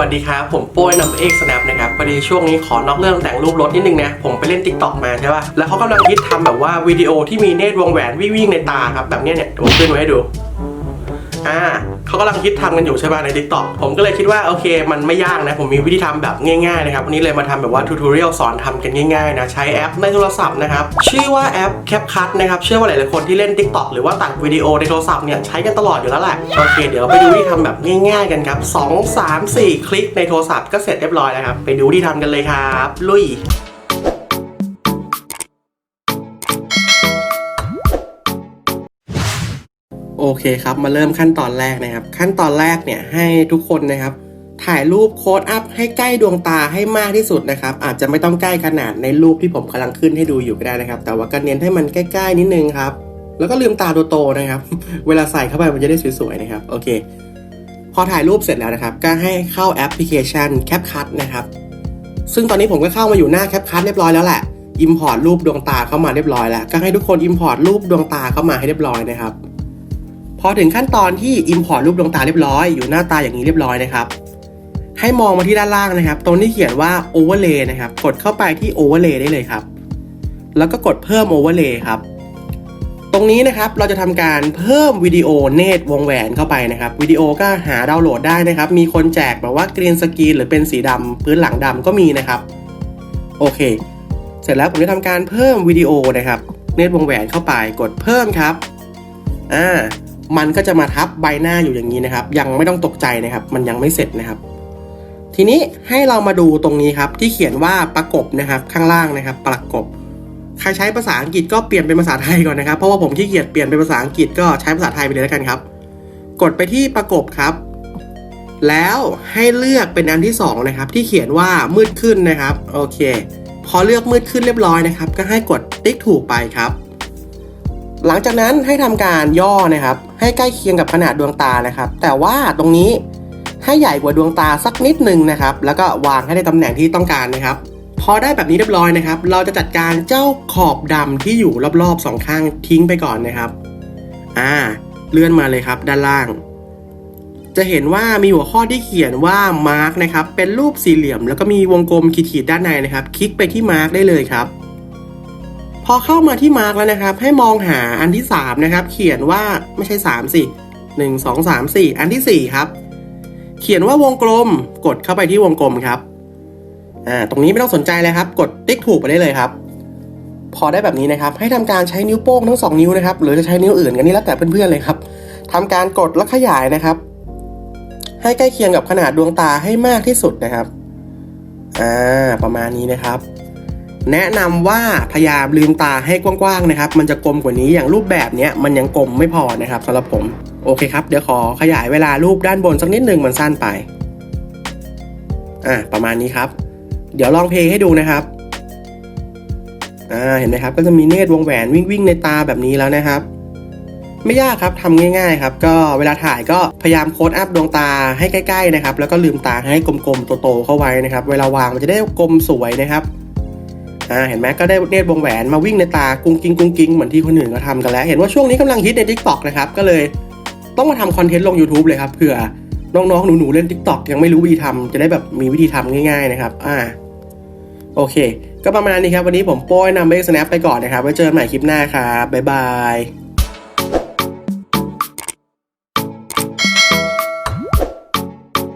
วัสดีครับ ผมโป้ยนำเอกสแนปนะครับพอดีช่วงนี้ขอนอกเรื่องแต่งรูปรถนิดนึงนะ ผมไปเล่น t ิ k t o k มาใช่ป่ะ แล้วเขากำลังคิดทำแบบว่าวิดีโอที่มีเนตรวงแหวนวิ่งๆในตาครับ แบบเนี้ยเนี่ยผมขึ้นไว้ให้ดู อ่าเขากำลังคิดทำกันอยู่ใช่ป่ะใน t ิ k t o k ผมก็เลยคิดว่าโอเค มันไม่ยากนะ ผมมีวิธีทำแบบง่ายๆนะครับวันนี้เลยมาทำแบบว่าทูทอเรียลสอนทำกันง่ายๆนะใช้แอปในโทรศัพท์นะครับชื่อว่าแอป CapCut นะครับเชื่อว่าหลายๆคนที่เล่น t ิ k t o k หรือว่าตัดวิดีโอในโทรศัพท์เนี่ยใช้กันตลอดอยู่แล้วแหละโอเค เดี๋ยวไปดูวิธีทำแบบง่าย ๆ กันครับ2 3 4 คลิกในโทรศัพท์ก็เสร็จเรียบร้อยแล้วครับไปดูวิธีทำกันเลยครับลุย โอเคครับ มาเริ่มขั้นตอนแรกนะครับ ขั้นตอนแรกเนี่ยให้ทุกคนนะครับ ถ่ายรูปโค้ดอัพให้ใกล้ดวงตาให้มากที่สุดนะครับ อาจจะไม่ต้องใกล้ขนาดในรูปที่ผมกำลังขึ้นให้ดูอยู่ก็ได้นะครับ แต่ว่าก็เน้นให้มันใกล้ ๆ นิดนึงครับ แล้วก็ลืมตาโตๆนะครับ เวลาใส่เข้าไปมันจะได้สวยๆนะครับ โอเค พอถ่ายรูปเสร็จแล้วนะครับ ก็ให้เข้าแอปพลิเคชัน CapCut นะครับ ซึ่งตอนนี้ผมก็เข้ามาอยู่หน้า CapCut เรียบร้อยแล้วแหละ Import รูปดวงตาเข้ามาเรียบร้อยแล้ว ก็ให้ทุกคน Import รูปดวงตาเข้ามาให้เรียบร้อยนะครับ พอถึงขั้นตอนที่ Import รูปดวงตาเรียบร้อย อยู่หน้าตาอย่างนี้เรียบร้อยนะครับ ให้มองมาที่ด้านล่างนะครับ ตรงที่เขียนว่า Overlay นะครับ กดเข้าไปที่ Overlay ได้เลยครับ แล้วก็กดเพิ่ม Overlay ครับ ตรงนี้นะครับเราจะทำการเพิ่มวิดีโอเนตวงแหวนเข้าไปนะครับวิดีโอก็หาดาวน์โหลดได้นะครับ มีคนแจกแบบว่ากรีนสกรีนหรือเป็นสีดำพื้นหลังดำก็มีนะครับโอเค เสร็จแล้วผมจะทำการเพิ่มวิดีโอนะครับ เนตวงแหวนเข้าไปกดเพิ่มครับอ่า มันก็จะมาทับใบหน้าอยู่อย่างนี้นะครับ ยังไม่ต้องตกใจนะครับ มันยังไม่เสร็จนะครับ ทีนี้ให้เรามาดูตรงนี้ครับ ที่เขียนว่าประกบนะครับ ข้างล่างนะครับ ประกบ ใครใช้ภาษาอังกฤษก็เปลี่ยนเป็นภาษาไทยก่อนนะครับ เพราะว่าผมขี้เกียจเปลี่ยนเป็นภาษาอังกฤษก็ใช้ภาษาไทยไปเลยแล้วกันครับ กดไปที่ประกบครับ แล้วให้เลือกเป็นอันที่สองนะครับ ที่เขียนว่ามืดขึ้นนะครับ โอเค พอเลือกมืดขึ้นเรียบร้อยนะครับ ก็ให้กดติ๊กถูกไปครับ หลังจากนั้นให้ทำการย่อนะครับ ให้ใกล้เคียงกับขนาดดวงตานะครับ แต่ว่าตรงนี้ให้ใหญ่กว่าดวงตาสักนิดหนึ่งนะครับ แล้วก็วางให้ในตำแหน่งที่ต้องการนะครับ พอได้แบบนี้เรียบร้อยนะครับ เราจะจัดการเจ้าขอบดำที่อยู่รอบๆสองข้างทิ้งไปก่อนนะครับ อ่า เลื่อนมาเลยครับ ด้านล่าง จะเห็นว่ามีหัวข้อที่เขียนว่า Mark นะครับ เป็นรูปสี่เหลี่ยม แล้วก็มีวงกลมขีดๆด้านในนะครับ คลิกไปที่ Mark ได้เลยครับ อเข้ามาที่ Mark แล้วนะครับ ให้มองหาอันที่ 3 นะครับ เขียนว่าไม่ใช่ 3 สิ 1 2 3 4 อันทีสี่ 4 ครับ เขียนว่าวงกลม กดเข้าไปที่วงกลมครับอ่าตรงนี้ไม่ต้องสนใจเลยครับ กดติ๊กถูกไปได้เลยครับ พอได้แบบนี้นะครับ ให้ทำการใช้นิ้วโป้งทั้งสองนิ้วนะครับ หรือจะใช้นิ้วอื่นกันนี่แล้วแต่เพื่อนๆเลยครับทำการกดและขยายนะครับ ให้ใกล้เคียงกับขนาดดวงตาให้มากที่สุดนะครับอ่าประมาณนี้นะครับ แนะนำว่าพยายามลืมตาให้กว้างๆนะครับ มันจะกลมกว่านี้อย่างรูปแบบเนี้ยมันยังกลมไม่พอนะครับสำหรับผม โอเคครับ เดี๋ยวขอขยายเวลารูปด้านบนสักนิดหนึ่งมันสั้นไป อ่าประมาณนี้ครับ เดี๋ยวลองเพลงให้ดูนะครับอ่าเห็นไหมครับ ก็จะมีเนตรวงแหวนวิ่งวิ่งในตาแบบนี้แล้วนะครับ ไม่ยากครับทำง่ายๆครับ ก็เวลาถ่ายก็พยายามโค้ดอัพดวงตาให้ใกล้ๆนะครับ แล้วก็ลืมตาให้กลมๆโตๆเข้าไว้นะครับ เวลาวางมันจะได้กลมสวยนะครับ อ่าเห็นไหมก็ได้เนตรวงแหวนมาวิ่งในตากุ้งกิ้งกุ้งกิ้งเหมือนที่คนอื่นก็ทำกันแล้ว เห็นว่าช่วงนี้กำลังฮิตในทิกตอกนะครับก็เลยต้องมาทำคอนเทนต์ลง YouTube เลยครับเผื่อน้องๆ หนูๆ เล่น t ิ k t o k ยังไม่รู้วิธีทำจะได้แบบมีวิธีทำง่ายๆนะครับ อ่า โอเค ก็ประมาณนี้ครับ วันนี้ผมโป้ยนำเบสแนปไปก่อนนะครับ ไว้เจอกันใหม่คลิปหน้าครับ บ๊ายบาย